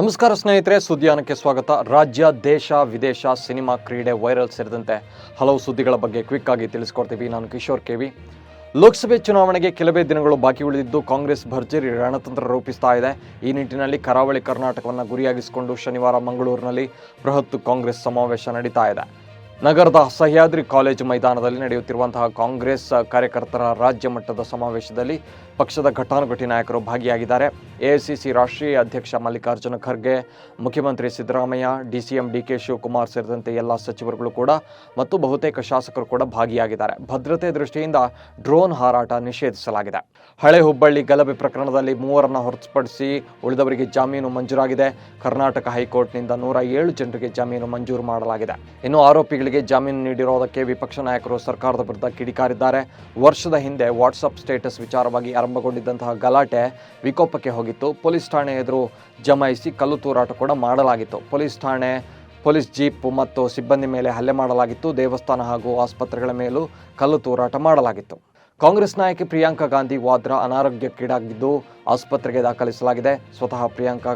ನಮಸ್ಕಾರ ಸ್ನೇಹಿತರೆ, ಸುದ್ದಿಯಾನಕ್ಕೆ ಸ್ವಾಗತ. ರಾಜ್ಯ, ದೇಶ, ವಿದೇಶ, ಸಿನಿಮಾ, ಕ್ರೀಡೆ, ವೈರಲ್ ಸೇರಿದಂತೆ ಹಲವು ಸುದ್ದಿಗಳ ಬಗ್ಗೆ ಕ್ವಿಕ್ ಆಗಿ ತಿಳಿಸ್ಕೊಡ್ತೀವಿ. ನಾನು ಕಿಶೋರ್ ಕೆವಿ ಲೋಕಸಭೆ ಚುನಾವಣೆಗೆ ಕೆಲವೇ ದಿನಗಳು ಬಾಕಿ ಉಳಿದಿದ್ದು ಕಾಂಗ್ರೆಸ್ ಭರ್ಜರಿ ರಣತಂತ್ರ ರೂಪಿಸ್ತಾ ಇದೆ. ಈ ನಿಟ್ಟಿನಲ್ಲಿ ಕರಾವಳಿ ಕರ್ನಾಟಕವನ್ನು ಗುರಿಯಾಗಿಸಿಕೊಂಡು ಶನಿವಾರ ಮಂಗಳೂರಿನಲ್ಲಿ ಬೃಹತ್ ಕಾಂಗ್ರೆಸ್ ಸಮಾವೇಶ ನಡೀತಾ ಇದೆ. ನಗರದ ಸಹ್ಯಾದ್ರಿ ಕಾಲೇಜು ಮೈದಾನದಲ್ಲಿ ನಡೆಯುತ್ತಿರುವಂತಹ ಕಾಂಗ್ರೆಸ್ ಕಾರ್ಯಕರ್ತರ ರಾಜ್ಯ ಮಟ್ಟದ ಸಮಾವೇಶದಲ್ಲಿ ಪಕ್ಷದ ಘಟಾನುಘಟಿ ನಾಯಕರು ಭಾಗಿಯಾಗಿದ್ದಾರೆ. ಎಐಸಿಸಿ ರಾಷ್ಟ್ರೀಯ ಅಧ್ಯಕ್ಷ ಮಲ್ಲಿಕಾರ್ಜುನ ಖರ್ಗೆ, ಮುಖ್ಯಮಂತ್ರಿ ಸಿದ್ದರಾಮಯ್ಯ, ಡಿಸಿಎಂ ಡಿಕೆ ಶಿವಕುಮಾರ್ ಸೇರಿದಂತೆ ಎಲ್ಲ ಸಚಿವರುಗಳು ಕೂಡ ಮತ್ತು ಬಹುತೇಕ ಶಾಸಕರು ಕೂಡ ಭಾಗಿಯಾಗಿದ್ದಾರೆ. ಭದ್ರತೆ ದೃಷ್ಟಿಯಿಂದ ಡ್ರೋನ್ ಹಾರಾಟ ನಿಷೇಧಿಸಲಾಗಿದೆ. ಹಳೆ ಹುಬ್ಬಳ್ಳಿ ಗಲಭೆ ಪ್ರಕರಣದಲ್ಲಿ ಮೂವರನ್ನು ಹೊರತುಪಡಿಸಿ ಉಳಿದವರಿಗೆ ಜಾಮೀನು ಮಂಜೂರಾಗಿದೆ. ಕರ್ನಾಟಕ ಹೈಕೋರ್ಟ್ನಿಂದ ನೂರ ಏಳು ಜನರಿಗೆ ಜಾಮೀನು ಮಂಜೂರು ಮಾಡಲಾಗಿದೆ. ಇನ್ನು ಆರೋಪಿಗಳಿಗೆ ಜಾಮೀನು ನೀಡಿರೋದಕ್ಕೆ ವಿಪಕ್ಷ ನಾಯಕರು ಸರ್ಕಾರದ ವಿರುದ್ಧ ಕಿಡಿಕಾರಿದ್ದಾರೆ. ವರ್ಷದ ಹಿಂದೆ ವಾಟ್ಸಪ್ ಸ್ಟೇಟಸ್ ವಿಚಾರವಾಗಿ ಆರಂಭಗೊಂಡಿದ್ದಂತಹ ಗಲಾಟೆ ವಿಕೋಪಕ್ಕೆ ಹೋಗಿತ್ತು. ಪೊಲೀಸ್ ಠಾಣೆ ಎದುರು ಜಮಾಯಿಸಿ ಕಲ್ಲು ತೂರಾಟ ಕೂಡ ಮಾಡಲಾಗಿತ್ತು. ಪೊಲೀಸ್ ಠಾಣೆ, ಪೊಲೀಸ್ ಜೀಪ್ ಮತ್ತು ಸಿಬ್ಬಂದಿ ಮೇಲೆ ಹಲ್ಲೆ ಮಾಡಲಾಗಿತ್ತು. ದೇವಸ್ಥಾನ ಹಾಗೂ ಆಸ್ಪತ್ರೆಗಳ ಮೇಲೂ ಕಲ್ಲು ತೂರಾಟ ಮಾಡಲಾಗಿತ್ತು. ಕಾಂಗ್ರೆಸ್ ನಾಯಕಿ ಪ್ರಿಯಾಂಕಾ ಗಾಂಧಿ ವಾದ್ರಾ ಅನಾರೋಗ್ಯಕ್ಕೀಡಾಗಿದ್ದು ಆಸ್ಪತ್ರೆಗೆ ದಾಖಲಿಸಲಾಗಿದೆ. ಸ್ವತಃ ಪ್ರಿಯಾಂಕಾ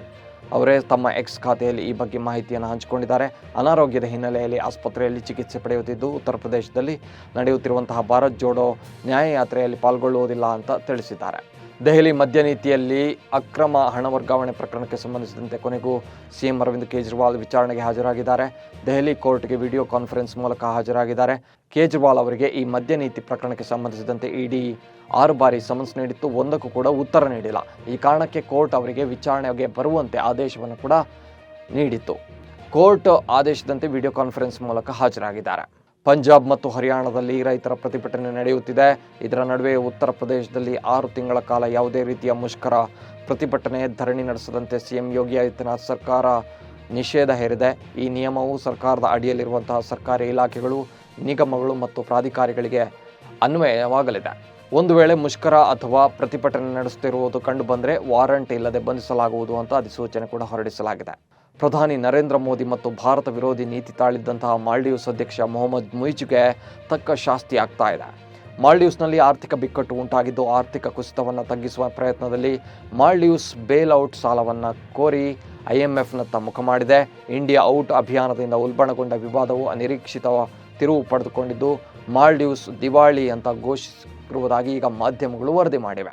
ಅವರೇ ತಮ್ಮ ಎಕ್ಸ್ ಖಾತೆಯಲ್ಲಿ ಈ ಬಗ್ಗೆ ಮಾಹಿತಿಯನ್ನು ಹಂಚಿಕೊಂಡಿದ್ದಾರೆ. ಅನಾರೋಗ್ಯದ ಹಿನ್ನೆಲೆಯಲ್ಲಿ ಆಸ್ಪತ್ರೆಯಲ್ಲಿ ಚಿಕಿತ್ಸೆ ಪಡೆಯುತ್ತಿದ್ದು, ಉತ್ತರ ಪ್ರದೇಶದಲ್ಲಿ ನಡೆಯುತ್ತಿರುವಂತಹ ಭಾರತ್ ಜೋಡೋ ನ್ಯಾಯಯಾತ್ರೆಯಲ್ಲಿ ಪಾಲ್ಗೊಳ್ಳುವುದಿಲ್ಲ ಅಂತ ತಿಳಿಸಿದ್ದಾರೆ. ದೆಹಲಿ ಮದ್ಯ ನೀತಿಯಲ್ಲಿ ಅಕ್ರಮ ಹಣ ವರ್ಗಾವಣೆ ಪ್ರಕರಣಕ್ಕೆ ಸಂಬಂಧಿಸಿದಂತೆ ಕೊನೆಗೂ ಸಿಎಂ ಅರವಿಂದ್ ಕೇಜ್ರಿವಾಲ್ ವಿಚಾರಣೆಗೆ ಹಾಜರಾಗಿದ್ದಾರೆ. ದೆಹಲಿ ಕೋರ್ಟ್ಗೆ ವಿಡಿಯೋ ಕಾನ್ಫರೆನ್ಸ್ ಮೂಲಕ ಹಾಜರಾಗಿದ್ದಾರೆ. ಕೇಜ್ರಿವಾಲ್ ಅವರಿಗೆ ಈ ಮದ್ಯ ನೀತಿ ಪ್ರಕರಣಕ್ಕೆ ಸಂಬಂಧಿಸಿದಂತೆ ಇಡಿ ಆರು ಬಾರಿ ಸಮನ್ಸ್ ನೀಡಿತ್ತು, ಒಂದಕ್ಕೂ ಕೂಡ ಉತ್ತರ ನೀಡಿಲ್ಲ. ಈ ಕಾರಣಕ್ಕೆ ಕೋರ್ಟ್ ಅವರಿಗೆ ವಿಚಾರಣೆಗೆ ಬರುವಂತೆ ಆದೇಶವನ್ನು ಕೂಡ ನೀಡಿತ್ತು. ಕೋರ್ಟ್ ಆದೇಶದಂತೆ ವಿಡಿಯೋ ಕಾನ್ಫರೆನ್ಸ್ ಮೂಲಕ ಹಾಜರಾಗಿದ್ದಾರೆ. ಪಂಜಾಬ್ ಮತ್ತು ಹರಿಯಾಣದಲ್ಲಿ ರೈತರ ಪ್ರತಿಭಟನೆ ನಡೆಯುತ್ತಿದೆ. ಇದರ ನಡುವೆ ಉತ್ತರ ಪ್ರದೇಶದಲ್ಲಿ ಆರು ತಿಂಗಳ ಕಾಲ ಯಾವುದೇ ರೀತಿಯ ಮುಷ್ಕರ, ಪ್ರತಿಭಟನೆ, ಧರಣಿ ನಡೆಸದಂತೆ ಸಿಎಂ ಯೋಗಿ ಆದಿತ್ಯನಾಥ್ ಸರ್ಕಾರ ನಿಷೇಧ ಹೇರಿದೆ. ಈ ನಿಯಮವು ಸರ್ಕಾರದ ಅಡಿಯಲ್ಲಿರುವಂತಹ ಸರ್ಕಾರಿ ಇಲಾಖೆಗಳು, ನಿಗಮಗಳು ಮತ್ತು ಪ್ರಾಧಿಕಾರಿಗಳಿಗೆ ಅನ್ವಯವಾಗಲಿದೆ. ಒಂದು ವೇಳೆ ಮುಷ್ಕರ ಅಥವಾ ಪ್ರತಿಭಟನೆ ನಡೆಸುತ್ತಿರುವುದು ಕಂಡು ಬಂದರೆ ವಾರಂಟ್ ಇಲ್ಲದೆ ಬಂಧಿಸಲಾಗುವುದು ಅಂತ ಅಧಿಸೂಚನೆ ಕೂಡ ಹೊರಡಿಸಲಾಗಿದೆ. ಪ್ರಧಾನಿ ನರೇಂದ್ರ ಮೋದಿ ಮತ್ತು ಭಾರತ ವಿರೋಧಿ ನೀತಿ ತಾಳಿದ್ದಂತಹ ಮಾಲ್ಡೀವ್ಸ್ ಅಧ್ಯಕ್ಷ ಮೊಹಮ್ಮದ್ ಮುಯಿಜ್ಗೆ ತಕ್ಕ ಶಾಸ್ತಿ ಆಗ್ತಾ ಇದೆ. ಮಾಲ್ಡೀವ್ಸ್ನಲ್ಲಿ ಆರ್ಥಿಕ ಬಿಕ್ಕಟ್ಟು ಉಂಟಾಗಿದ್ದು ಆರ್ಥಿಕ ಕುಸಿತವನ್ನು ತಗ್ಗಿಸುವ ಪ್ರಯತ್ನದಲ್ಲಿ ಮಾಲ್ಡೀವ್ಸ್ ಬೇಲ್ ಔಟ್ ಸಾಲವನ್ನು ಕೋರಿ ಐಎಂಎಫ್ನತ್ತ ಮುಖ ಮಾಡಿದೆ. ಇಂಡಿಯಾ ಔಟ್ ಅಭಿಯಾನದಿಂದ ಉಲ್ಬಣಗೊಂಡ ವಿವಾದವು ಅನಿರೀಕ್ಷಿತ ತಿರುವು ಪಡೆದುಕೊಂಡಿದ್ದು ಮಾಲ್ಡೀವ್ಸ್ ದಿವಾಳಿ ಅಂತ ಘೋಷಿಸಿರುವುದಾಗಿ ಈಗ ಮಾಧ್ಯಮಗಳು ವರದಿ ಮಾಡಿವೆ.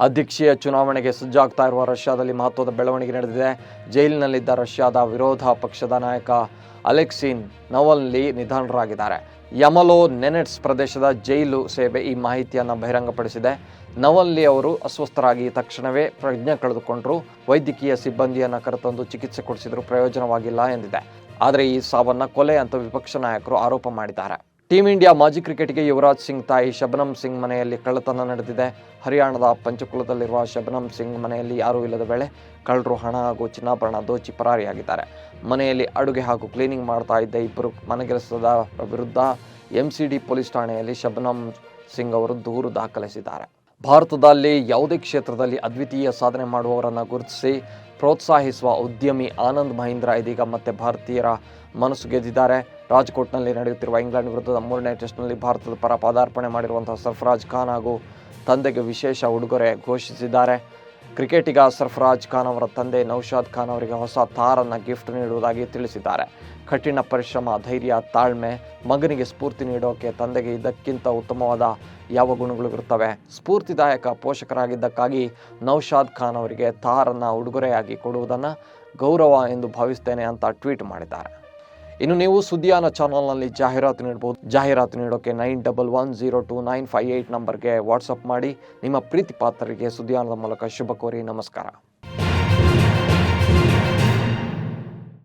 ಅಧ್ಯಕ್ಷೀಯ ಚುನಾವಣೆಗೆ ಸಜ್ಜಾಗ್ತಾ ಇರುವ ರಷ್ಯಾದಲ್ಲಿ ಮಹತ್ವದ ಬೆಳವಣಿಗೆ ನಡೆದಿದೆ. ಜೈಲಿನಲ್ಲಿದ್ದ ರಷ್ಯಾದ ವಿರೋಧ ಪಕ್ಷದ ನಾಯಕ ಅಲೆಕ್ಸಿನ್ ನವಲ್ಲಿ ನಿಧನರಾಗಿದ್ದಾರೆ. ಯಮಲೋ ನೆನೆಟ್ಸ್ ಪ್ರದೇಶದ ಜೈಲು ಸೇವೆ ಈ ಮಾಹಿತಿಯನ್ನು ಬಹಿರಂಗಪಡಿಸಿದೆ. ನವಲ್ಲಿ ಅವರು ಅಸ್ವಸ್ಥರಾಗಿ ತಕ್ಷಣವೇ ಪ್ರಜ್ಞೆ ಕಳೆದುಕೊಂಡರು. ವೈದ್ಯಕೀಯ ಸಿಬ್ಬಂದಿಯನ್ನು ಕರೆತಂದು ಚಿಕಿತ್ಸೆ ಕೊಡಿಸಿದರೂ ಪ್ರಯೋಜನವಾಗಿಲ್ಲ ಎಂದಿದೆ. ಆದರೆ ಈ ಸಾವನ್ನ ಕೊಲೆ ಅಂತ ವಿಪಕ್ಷ ನಾಯಕರು ಆರೋಪ ಮಾಡಿದ್ದಾರೆ. ಟೀಂ ಇಂಡಿಯಾ ಮಾಜಿ ಕ್ರಿಕೆಟ್ಗೆ ಯುವರಾಜ್ ಸಿಂಗ್ ತಾಯಿ ಶಬನಂ ಸಿಂಗ್ ಮನೆಯಲ್ಲಿ ಕಳ್ಳತನ ನಡೆದಿದೆ. ಹರಿಯಾಣದ ಪಂಚಕುಲದಲ್ಲಿರುವ ಶಬನಂ ಸಿಂಗ್ ಮನೆಯಲ್ಲಿ ಯಾರೂ ಇಲ್ಲದ ವೇಳೆ ಕಳ್ಳರು ಹಣ ಹಾಗೂ ಚಿನ್ನಾಭರಣ ದೋಚಿ ಪರಾರಿಯಾಗಿದ್ದಾರೆ. ಮನೆಯಲ್ಲಿ ಅಡುಗೆ ಹಾಗೂ ಕ್ಲೀನಿಂಗ್ ಮಾಡ್ತಾ ಇದ್ದ ಇಬ್ಬರು ಮನೆಗೆಲಸದ ವಿರುದ್ಧ ಎಂಸಿಡಿ ಪೊಲೀಸ್ ಠಾಣೆಯಲ್ಲಿ ಶಬನಂ ಸಿಂಗ್ ಅವರು ದೂರು ದಾಖಲಿಸಿದ್ದಾರೆ. ಭಾರತದಲ್ಲಿ ಯಾವುದೇ ಕ್ಷೇತ್ರದಲ್ಲಿ ಅದ್ವಿತೀಯ ಸಾಧನೆ ಮಾಡುವವರನ್ನು ಗುರುತಿಸಿ ಪ್ರೋತ್ಸಾಹಿಸುವ ಉದ್ಯಮಿ ಆನಂದ್ ಮಹೀಂದ್ರ ಇದೀಗ ಮತ್ತೆ ಭಾರತೀಯರ ಮನಸ್ಸು ಗೆದ್ದಿದ್ದಾರೆ. ರಾಜ್ಕೋಟ್ನಲ್ಲಿ ನಡೆಯುತ್ತಿರುವ ಇಂಗ್ಲೆಂಡ್ ವಿರುದ್ಧದ ಮೂರನೇ ಟೆಸ್ಟ್ನಲ್ಲಿ ಭಾರತದ ಪರ ಪದಾರ್ಪಣೆ ಮಾಡಿರುವಂತಹ ಸರ್ಫರಾಜ್ ಖಾನ್ ಹಾಗೂ ತಂದೆಗೆ ವಿಶೇಷ ಉಡುಗೊರೆ ಘೋಷಿಸಿದ್ದಾರೆ. ಕ್ರಿಕೆಟಿಗ ಸರ್ಫರಾಜ್ ಖಾನ್ ಅವರ ತಂದೆ ನೌಶಾದ್ ಖಾನ್ ಅವರಿಗೆ ಹೊಸ ತಾರನ್ನು ಗಿಫ್ಟ್ ನೀಡುವುದಾಗಿ ತಿಳಿಸಿದ್ದಾರೆ. ಕಠಿಣ ಪರಿಶ್ರಮ, ಧೈರ್ಯ, ತಾಳ್ಮೆ, ಮಗನಿಗೆ ಸ್ಫೂರ್ತಿ ನೀಡೋಕೆ ತಂದೆಗೆ ಇದಕ್ಕಿಂತ ಉತ್ತಮವಾದ ಯಾವ ಗುಣಗಳು ಇರುತ್ತವೆ? ಸ್ಫೂರ್ತಿದಾಯಕ ಪೋಷಕರಾಗಿದ್ದಕ್ಕಾಗಿ ನೌಶಾದ್ ಖಾನ್ ಅವರಿಗೆ ತಾರನ್ನು ಉಡುಗೊರೆಯಾಗಿ ಕೊಡುವುದನ್ನು ಗೌರವ ಎಂದು ಭಾವಿಸ್ತೇನೆ ಅಂತ ಟ್ವೀಟ್ ಮಾಡಿದ್ದಾರೆ. ಇನ್ನು ನೀವು ಸುದ್ದಿಯಾನ ಚಾನಲ್ನಲ್ಲಿ ಜಾಹೀರಾತು ನೀಡಬಹುದು ಜಾಹೀರಾತು ನೀಡೋಕೆ nine double one zero two nine five eight ನಂಬರ್ಗೆ ವಾಟ್ಸಪ್ ಮಾಡಿ. ನಿಮ್ಮ ಪ್ರೀತಿ ಪಾತ್ರರಿಗೆ ಸುದ್ದಿಯಾನದ ಮೂಲಕ ಶುಭ ಕೋರಿ ನಮಸ್ಕಾರ.